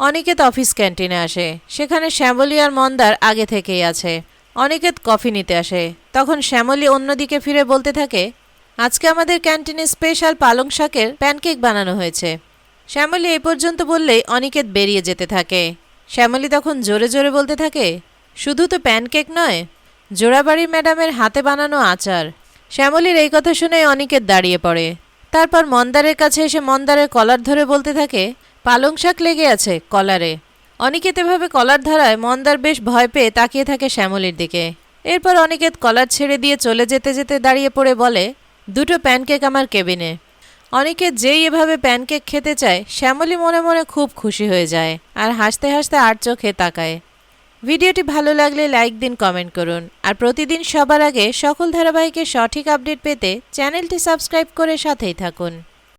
Aniket office ক্যান্টিনে আসে। সেখানে শ্যামলী আর মন্দার আগে থেকেই আছে। অনিকেত কফি নিতে আসে। তখন শ্যামলী অন্যদিকে ফিরে বলতে থাকে, আজকে আমাদের ক্যান্টিনে স্পেশাল পালং শাকের প্যানকেক বানানো হয়েছে। শ্যামলী এই পর্যন্ত বললেই অনিকেত বেরিয়ে যেতে থাকে। শ্যামলী তখন জোরে জোরে বলতে থাকে, শুধু তো প্যানকেক নয়, জোড়াবাড়ি ম্যাডামের হাতে বানানো আচার। শ্যামলীর এই কথা শুনে অনিকেত দাঁড়িয়ে পড়ে। তারপর মন্দারের কাছে এসে মন্দারের কলার ধরে বলতে থাকে, পালং শাক লেগে আছে কলারে। অনিকেত এভাবে কলার ধরায় মন্দার বেশ ভয় পেয়ে তাকিয়ে থাকে শ্যামলীর দিকে। এরপর অনিকেত কলার ছেড়ে দিয়ে চলে যেতে যেতে দাঁড়িয়ে পড়ে বলে, দুটো প্যানকেক আমার কেবিনে। অনেকে যেই এভাবে প্যানকেক খেতে চায়, শ্যামলী মনে মনে খুব খুশি হয়ে যায় আর হাসতে হাসতে আর চোখে তাকায়। ভিডিওটি ভালো লাগলে লাইক দিন, কমেন্ট করুন। আর প্রতিদিন সবার আগে সকল ধারাবাহিকের সঠিক আপডেট পেতে চ্যানেলটি সাবস্ক্রাইব করে সাথেই থাকুন।